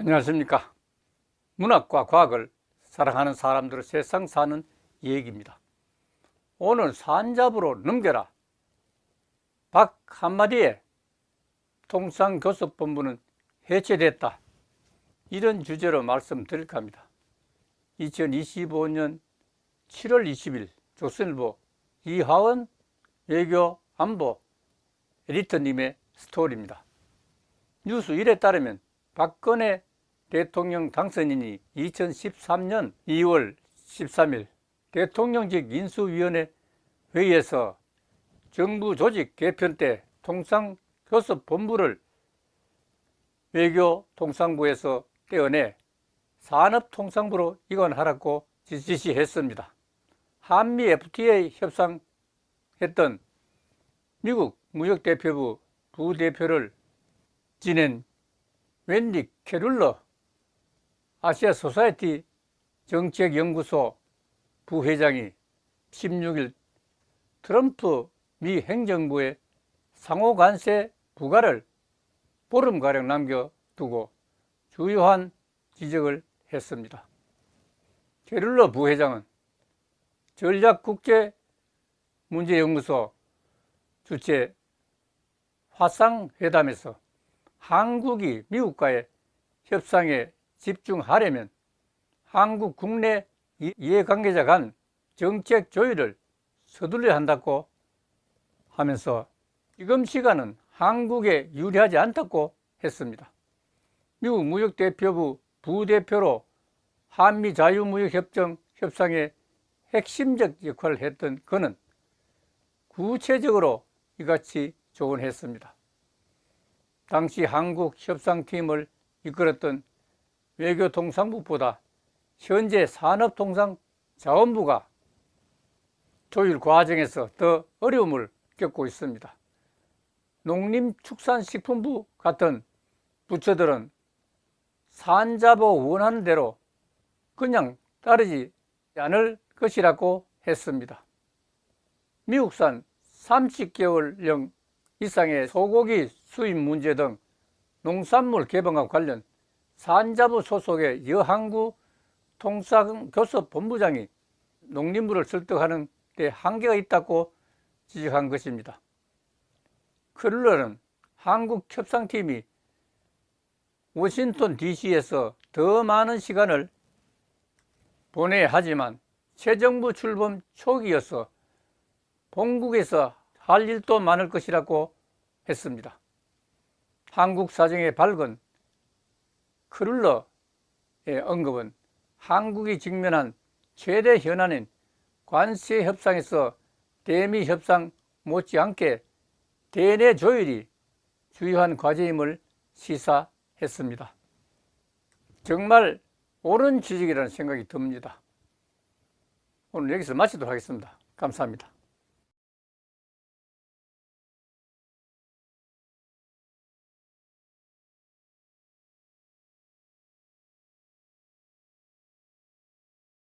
안녕하십니까. 문학과 과학을 사랑하는 사람들의 세상 사는 얘기입니다. 오늘 산잡으로 넘겨라. 박 한마디에 통상교섭본부는 해체됐다. 이런 주제로 말씀드릴까 합니다. 2025년 7월 20일 조선일보 이하원 외교 안보 에디터님의 스토리입니다. 뉴스 1에 따르면 박근혜 대통령 당선인이 2013년 2월 13일 대통령직 인수위원회 회의에서 정부 조직 개편 때 통상교섭본부를 외교통상부에서 떼어내 산업통상부로 이관하라고 지시했습니다. 한미 FTA 협상했던 미국 무역대표부 부대표를 지낸 웬디 캐룰러 아시아 소사이티 정책연구소 부회장이 16일 트럼프 미 행정부의 상호 관세 부과를 보름가량 남겨두고 주요한 지적을 했습니다. 캐룰러 부회장은 전략국제문제연구소 주최 화상회담에서 한국이 미국과의 협상에 집중하려면 한국 국내 이해관계자 간 정책 조율을 서둘러야 한다고 하면서 지금 시간은 한국에 유리하지 않다고 했습니다. 미국 무역대표부 부대표로 한미 자유무역협정 협상의 핵심적 역할을 했던 그는 구체적으로 이같이 조언했습니다. 당시 한국 협상팀을 이끌었던 외교통상부보다 현재 산업통상자원부가 조율 과정에서 더 어려움을 겪고 있습니다. 농림축산식품부 같은 부처들은 산자보 원하는 대로 그냥 따르지 않을 것이라고 했습니다. 미국산 30개월령 이상의 소고기 수입 문제 등 농산물 개방과 관련 산자부 소속의 여항구 통상교섭본부장이 농림부를 설득하는 데 한계가 있다고 지적한 것입니다. 크룰러는 한국 협상팀이 워싱턴 DC에서 더 많은 시간을 보내야 하지만 새 정부 출범 초기여서 본국에서 할 일도 많을 것이라고 했습니다. 한국 사정의 밝은 크룰러의 언급은 한국이 직면한 최대 현안인 관세 협상에서 대미 협상 못지않게 대내 조율이 주요한 과제임을 시사했습니다. 정말 옳은 지적이라는 생각이 듭니다. 오늘 여기서 마치도록 하겠습니다. 감사합니다.